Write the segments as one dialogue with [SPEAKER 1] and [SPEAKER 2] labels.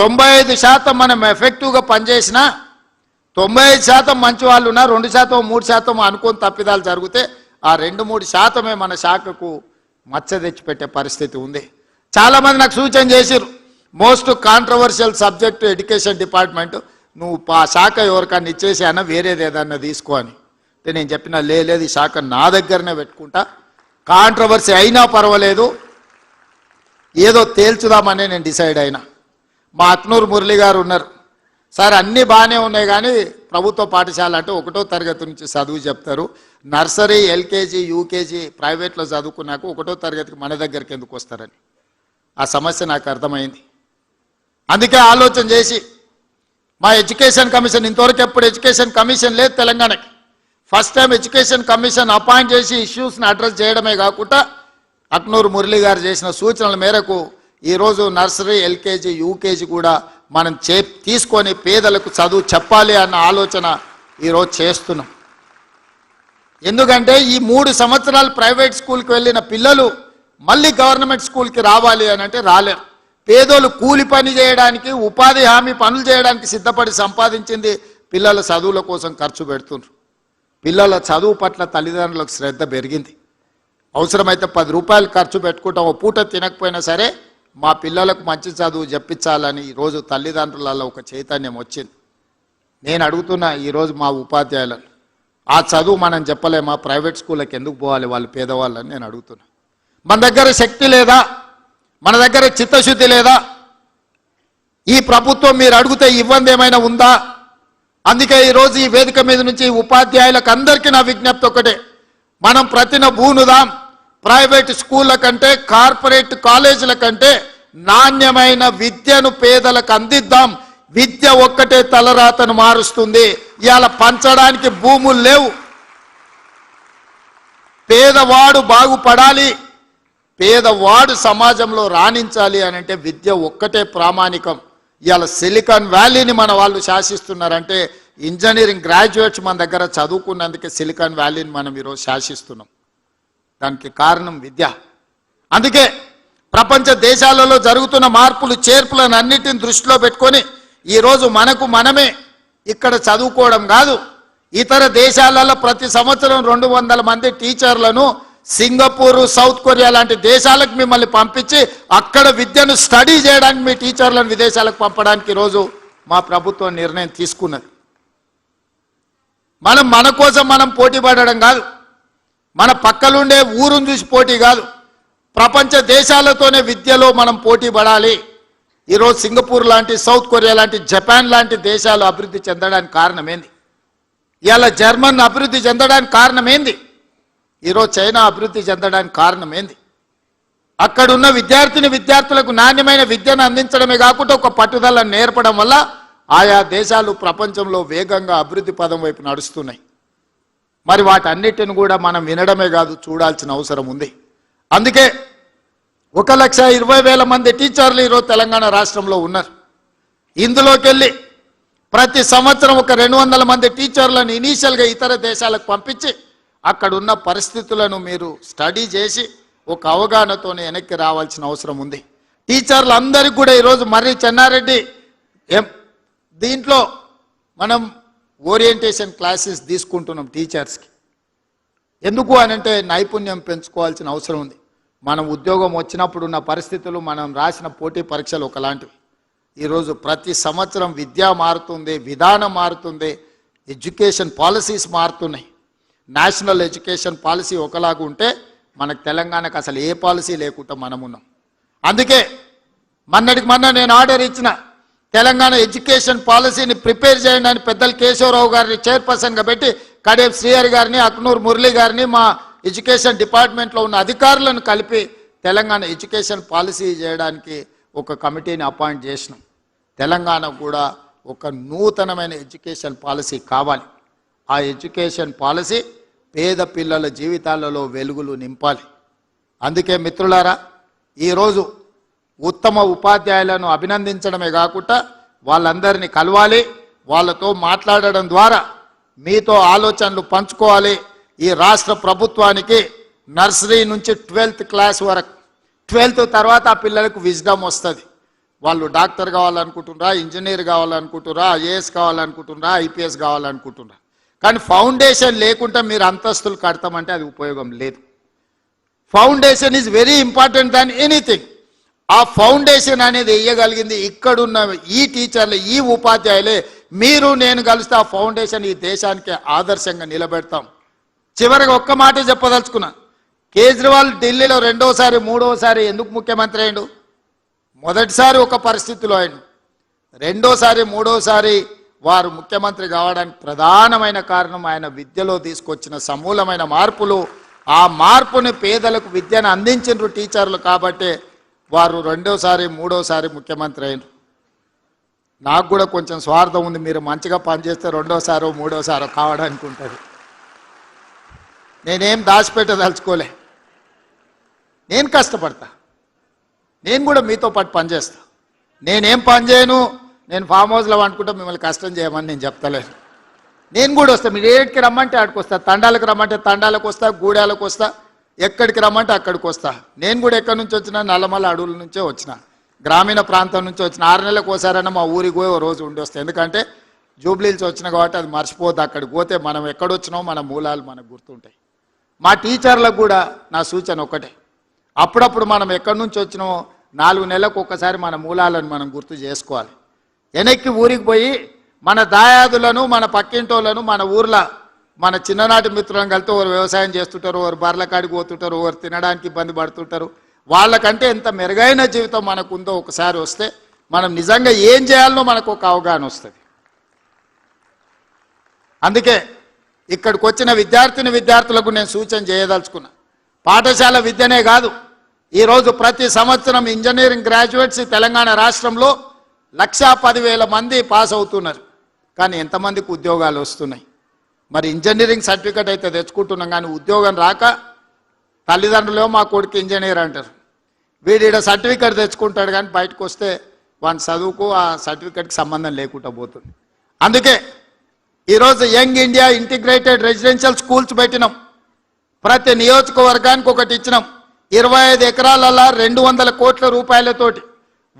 [SPEAKER 1] తొంభై ఐదు శాతం మనం ఎఫెక్టివ్గా పనిచేసినా తొంభై ఐదు శాతం మంచి వాళ్ళు ఉన్నా రెండు శాతం మూడు శాతం అనుకోని తప్పిదాలు జరిగితే ఆ రెండు మూడు శాతమే మన శాఖకు మచ్చ తెచ్చిపెట్టే పరిస్థితి ఉంది. చాలామంది నాకు సూచన చేసిర్రు most controversial subject education department నువ్వు ఆ శాఖ ఎవరికన్నా ఇచ్చేసానా వేరేది ఏదన్నా తీసుకో అని. అంటే నేను చెప్పిన "లే, లేదు ఈ శాఖ నా దగ్గరనే పెట్టుకుంటా. కాంట్రవర్సీ అయినా పర్వాలేదు. ఏదో తేల్చుదామనే నేను డిసైడ్ అయినా. మా అత్నూరు మురళి గారు ఉన్నారు. సార్ అన్నీ బాగానే ఉన్నాయి కానీ ప్రభుత్వ పాఠశాల అంటే ఒకటో తరగతి నుంచి చదువు చెప్తారు. నర్సరీ ఎల్కేజీ యూకేజీ ప్రైవేట్లో చదువుకున్నాక ఒకటో తరగతికి మన దగ్గరికి ఎందుకు వస్తారని. ఆ సమస్య నాకు అర్థమైంది. అందుకే ఆలోచన చేసి మా ఎడ్యుకేషన్ కమిషన్ ఇంతవరకు ఎప్పుడు ఎడ్యుకేషన్ కమిషన్ లేదు తెలంగాణకి. First time education commission appoint చేసి ఇష్యూస్ని అడ్రస్ చేయడమే కాకుండా అక్నూరు మురళి గారు చేసిన సూచనల మేరకు ఈరోజు నర్సరీ ఎల్కేజీ యూకేజీ కూడా మనం చే తీసుకొని పేదలకు చదువు చెప్పాలి అన్న ఆలోచన ఈరోజు చేస్తున్నాం. ఎందుకంటే ఈ మూడు సంవత్సరాలు ప్రైవేట్ స్కూల్కి వెళ్ళిన పిల్లలు మళ్ళీ గవర్నమెంట్ స్కూల్కి రావాలి అని అంటే రాలేరు. పేదోళ్ళు కూలి పని చేయడానికి ఉపాధి హామీ పనులు చేయడానికి సిద్ధపడి సంపాదించింది పిల్లల చదువుల కోసం ఖర్చు పెడుతున్నారు పిల్లల చదువు పట్ల తల్లిదండ్రులకు శ్రద్ధ పెరిగింది. అవసరమైతే పది రూపాయలు ఖర్చు పెట్టుకుంటాం ఓ పూట తినకపోయినా సరే మా పిల్లలకు మంచి చదువు చెప్పించాలని ఈరోజు తల్లిదండ్రులలో ఒక చైతన్యం వచ్చింది. నేను అడుగుతున్నా ఈరోజు మా ఉపాధ్యాయులను ఆ చదువు మనం చెప్పలేమా? ప్రైవేట్ స్కూళ్ళకి ఎందుకు పోవాలి వాళ్ళు పేదవాళ్ళని నేను అడుగుతున్నా. మన దగ్గర శక్తి లేదా? మన దగ్గర చిత్తశుద్ధి లేదా? ఈ ప్రభుత్వం మీరు అడిగితే ఇబ్బంది ఏమైనా ఉందా? అందుకే ఈరోజు ఈ వేదిక మీద నుంచి ఉపాధ్యాయులకు అందరికీ నా విజ్ఞప్తి ఒకటే మనం ప్రతిన భూనుదాం. ప్రైవేట్ స్కూళ్ళ కంటే కార్పొరేట్ కాలేజీల కంటే నాణ్యమైన విద్యను పేదలకు అందిద్దాం. విద్య ఒక్కటే తలరాతను మారుస్తుంది. ఇవాళ పంచడానికి భూములు లేవు. పేదవాడు బాగుపడాలి. పేదవాడు సమాజంలో రాణించాలి అని అంటే విద్య ఒక్కటే ప్రామాణికం. ఇవాళ సిలికాన్ వ్యాలీని మన వాళ్ళు శాసిస్తున్నారంటే ఇంజనీరింగ్ గ్రాడ్యుయేట్స్ మన దగ్గర చదువుకున్నందుకే సిలికాన్ వ్యాలీని మనం ఈరోజు శాసిస్తున్నాం. దానికి కారణం విద్య. అందుకే ప్రపంచ దేశాలలో జరుగుతున్న మార్పులు చేర్పులను అన్నిటిని దృష్టిలో పెట్టుకొని ఈరోజు మనకు మనమే ఇక్కడ చదువుకోవడం కాదు. ఇతర దేశాలలో ప్రతి సంవత్సరం రెండు వందల మంది టీచర్లను సింగపూర్ సౌత్ కొరియా లాంటి దేశాలకు మిమ్మల్ని పంపించి అక్కడ విద్యను స్టడీ చేయడానికి మీ టీచర్లను విదేశాలకు పంపడానికి ఈరోజు మా ప్రభుత్వం నిర్ణయం తీసుకున్నది. మనం మన కోసం మనం పోటీ పడడం కాదు. మన పక్కలుండే ఊరును చూసి పోటీ కాదు. ప్రపంచ దేశాలతోనే విద్యలో మనం పోటీ పడాలి. ఈరోజు సింగపూర్ లాంటి సౌత్ కొరియా లాంటి జపాన్ లాంటి దేశాలు అభివృద్ధి చెందడానికి కారణం ఏంది ఇవాళ జర్మన్ అభివృద్ధి చెందడానికి కారణం ఏంది ఈరోజు చైనా అభివృద్ధి చెందడానికి కారణం ఏంది అక్కడున్న విద్యార్థిని విద్యార్థులకు నాణ్యమైన విద్యను అందించడమే కాకుండా ఒక పట్టుదలను నేర్పడం వల్ల ఆయా దేశాలు ప్రపంచంలో వేగంగా అభివృద్ధి పదం వైపు నడుస్తున్నాయి. మరి వాటన్నిటిని కూడా మనం వినడమే కాదు చూడాల్సిన అవసరం ఉంది. అందుకే ఒక లక్ష ఇరవై వేల మంది టీచర్లు ఈరోజు తెలంగాణ రాష్ట్రంలో ఉన్నారు. ఇందులోకి వెళ్ళి ప్రతి సంవత్సరం ఒక రెండు వందల మంది టీచర్లను ఇనీషియల్గా ఇతర దేశాలకు పంపించి అక్కడున్న పరిస్థితులను మీరు స్టడీ చేసి ఒక అవగాహనతో వెనక్కి రావాల్సిన అవసరం ఉంది. టీచర్లు అందరికీ కూడా ఈరోజు మర్రి చెన్నారెడ్డి దీంట్లో మనం ఓరియంటేషన్ క్లాసెస్ తీసుకుంటున్నాం టీచర్స్కి ఎందుకు అని అంటే నైపుణ్యం పెంచుకోవాల్సిన అవసరం ఉంది. మనం ఉద్యోగం వచ్చినప్పుడు ఉన్న పరిస్థితులు మనం రాసిన పోటీ పరీక్షలు ఒకలాంటివి. ఈరోజు ప్రతి సంవత్సరం విద్య మారుతుంది విధానం మారుతుంది ఎడ్యుకేషన్ పాలసీస్ మారుతున్నాయి. నేషనల్ ఎడ్యుకేషన్ పాలసీ ఒకలాగా ఉంటే మనకు తెలంగాణకు అసలు ఏ పాలసీ లేకుండా మనం ఉన్నాం. అందుకే మొన్నటికి మొన్న నేను ఆర్డర్ ఇచ్చిన తెలంగాణ ఎడ్యుకేషన్ పాలసీని ప్రిపేర్ చేయండి అని పెద్దలు కేశవరావు గారిని చైర్పర్సన్గా పెట్టి కడేపు శ్రీహరి గారిని అక్నూర్ మురళి గారిని మా ఎడ్యుకేషన్ డిపార్ట్మెంట్లో ఉన్న అధికారులను కలిపి తెలంగాణ ఎడ్యుకేషన్ పాలసీ చేయడానికి ఒక కమిటీని అపాయింట్ చేసినాం. తెలంగాణ కూడా ఒక నూతనమైన ఎడ్యుకేషన్ పాలసీ కావాలి. ఆ ఎడ్యుకేషన్ పాలసీ పేద పిల్లల జీవితాలలో వెలుగులు నింపాలి. అందుకే మిత్రులారా ఈరోజు ఉత్తమ ఉపాధ్యాయులను అభినందించడమే కాకుండా వాళ్ళందరినీ కలవాలి. వాళ్ళతో మాట్లాడడం ద్వారా మీతో ఆలోచనలు పంచుకోవాలి. ఈ రాష్ట్ర ప్రభుత్వానికి నర్సరీ నుంచి ట్వెల్త్ క్లాస్ వరకు ట్వెల్త్ తర్వాత ఆ పిల్లలకు విజ్డమ్ వస్తుంది. వాళ్ళు డాక్టర్ కావాలనుకుంటున్నారా ఇంజనీర్ కావాలనుకుంటున్నారా ఐఏఎస్ కావాలనుకుంటున్నారా ఐపీఎస్ కావాలనుకుంటున్నారా? కానీ ఫౌండేషన్ లేకుండా మీరు అంతస్తులు కడతామంటే అది ఉపయోగం లేదు. Foundation is very important than anything ఆ ఫౌండేషన్ అనేది వేయగలిగింది. ఇక్కడున్న ఈ టీచర్లు ఈ ఉపాధ్యాయులే మీరు నేను కలిస్తే ఆ ఫౌండేషన్ ఈ దేశానికి ఆదర్శంగా నిలబెడతాం. చివరిగా ఒక్క మాట చెప్పదలుచుకున్నా. కేజ్రీవాల్ ఢిల్లీలో రెండోసారి మూడోసారి ఎందుకు ముఖ్యమంత్రి అయిండు మొదటిసారి ఒక పరిస్థితిలో ఆయన రెండోసారి మూడోసారి వారు ముఖ్యమంత్రి కావడానికి ప్రధానమైన కారణం ఆయన విద్యలో తీసుకొచ్చిన సమూలమైన మార్పులు. ఆ మార్పుని పేదలకు విద్యను అందించిన టీచర్లు కాబట్టి వారు రెండోసారి మూడోసారి ముఖ్యమంత్రి అయినరు నాకు కూడా కొంచెం స్వార్థం ఉంది. మీరు మంచిగా పనిచేస్తే రెండోసారో మూడోసారో కావడానికి ఉంటుంది నేనేం దాచిపెట్టదలుచుకోలే. నేను కష్టపడతా. నేను కూడా మీతో పాటు పనిచేస్తా. నేనేం పని చేయను? నేను ఫామ్ హౌస్లో వండుకుంటా మిమ్మల్ని కష్టం చేయమని నేను చెప్తలేను. నేను కూడా వస్తా. మీరు ఏడికి రమ్మంటే ఆడికి వస్తా. తండాలకు రమ్మంటే తండాలకు వస్తా గూడాలకు వస్తా. ఎక్కడికి రమ్మంటే అక్కడికి వస్తా. నేను కూడా ఎక్కడి నుంచి వచ్చినా నల్లమల్ల అడవుల నుంచే వచ్చిన. గ్రామీణ ప్రాంతం నుంచి వచ్చిన. ఆరు నెలలకు ఒకసారైనా మా ఊరికి పోయి ఓ రోజు ఉండి వస్తాయి ఎందుకంటే జూబ్లీల్స్ వచ్చిన కాబట్టి అది మర్చిపోద్దు అక్కడికి పోతే మనం ఎక్కడొచ్చినామో మన మూలాలు మనకు గుర్తుంటాయి. మా టీచర్లకు కూడా నా సూచన ఒకటే అప్పుడప్పుడు మనం ఎక్కడి నుంచి వచ్చినామో నాలుగు నెలలకు ఒక్కసారి మన మూలాలను మనం గుర్తు చేసుకోవాలి. వెనక్కి ఊరికి పోయి మన దాయాదులను మన పక్కింటోళ్ళను మన ఊర్లో మన చిన్ననాటి మిత్రులను కలిపి వారు వ్యవసాయం చేస్తుంటారు వారు బర్ల కాడికి పోతుంటారు వారు తినడానికి ఇబ్బంది పడుతుంటారు. వాళ్ళకంటే ఎంత మెరుగైన జీవితం మనకు ఉందో ఒకసారి వస్తే మనం నిజంగా ఏం చేయాలనో మనకు ఒక అవగాహన వస్తుంది. అందుకే ఇక్కడికి వచ్చిన విద్యార్థిని విద్యార్థులకు నేను సూచన చేయదలుచుకున్నా. పాఠశాల విద్యనే కాదు ఈరోజు ప్రతి సంవత్సరం ఇంజనీరింగ్ గ్రాడ్యుయేట్స్ తెలంగాణ రాష్ట్రంలో లక్షా పదివేల మంది పాస్ అవుతున్నారు. కానీ ఎంతమందికి ఉద్యోగాలు వస్తున్నాయి? మరి ఇంజనీరింగ్ సర్టిఫికేట్ అయితే తెచ్చుకుంటున్నాం కానీ ఉద్యోగం రాక తల్లిదండ్రులు మా కొడుకు ఇంజనీర్ అంటారు. వీడి ఈడ సర్టిఫికేట్ తెచ్చుకుంటాడు కానీ బయటకు వస్తే వాని చదువుకు ఆ సర్టిఫికేట్కి సంబంధం లేకుండా పోతుంది. అందుకే ఈరోజు young India integrated residential schools పెట్టినాం. ప్రతి నియోజకవర్గానికి ఒకటి ఇచ్చినాం. ఇరవై ఐదు ఎకరాలలో రెండు వందల కోట్ల రూపాయలతోటి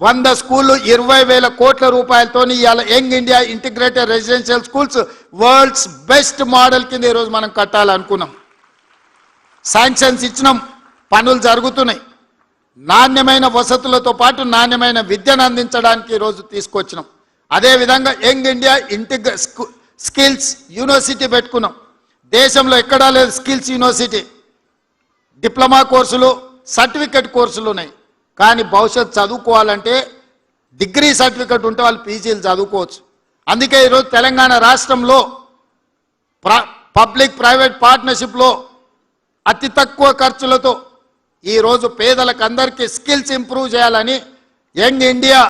[SPEAKER 1] వంద స్కూళ్ళు ఇరవై వేల కోట్ల రూపాయలతో ఇవాళ young India integrated residential schools world's best model కింద ఈరోజు మనం కట్టాలనుకున్నాం. శాంక్షన్స్ ఇచ్చినాం పనులు జరుగుతున్నాయి. నాణ్యమైన వసతులతో పాటు నాణ్యమైన విద్యను అందించడానికి ఈరోజు తీసుకొచ్చినాం. అదేవిధంగా యంగ్ ఇండియా ఇంటిగ్ర స్కిల్స్ యూనివర్సిటీ పెట్టుకున్నాం. దేశంలో ఎక్కడా లేదు స్కిల్స్ యూనివర్సిటీ. డిప్లొమా కోర్సులు సర్టిఫికెట్ కోర్సులు ఉన్నాయి. కానీ భవిష్యత్ చదువుకోవాలంటే డిగ్రీ సర్టిఫికెట్ ఉంటే వాళ్ళు పీజీలు చదువుకోవచ్చు. అందుకే ఈరోజు తెలంగాణ రాష్ట్రంలో పబ్లిక్ ప్రైవేట్ పార్ట్నర్షిప్లో అతి తక్కువ ఖర్చులతో ఈరోజు పేదలకు అందరికీ స్కిల్స్ ఇంప్రూవ్ చేయాలని యంగ్ ఇండియా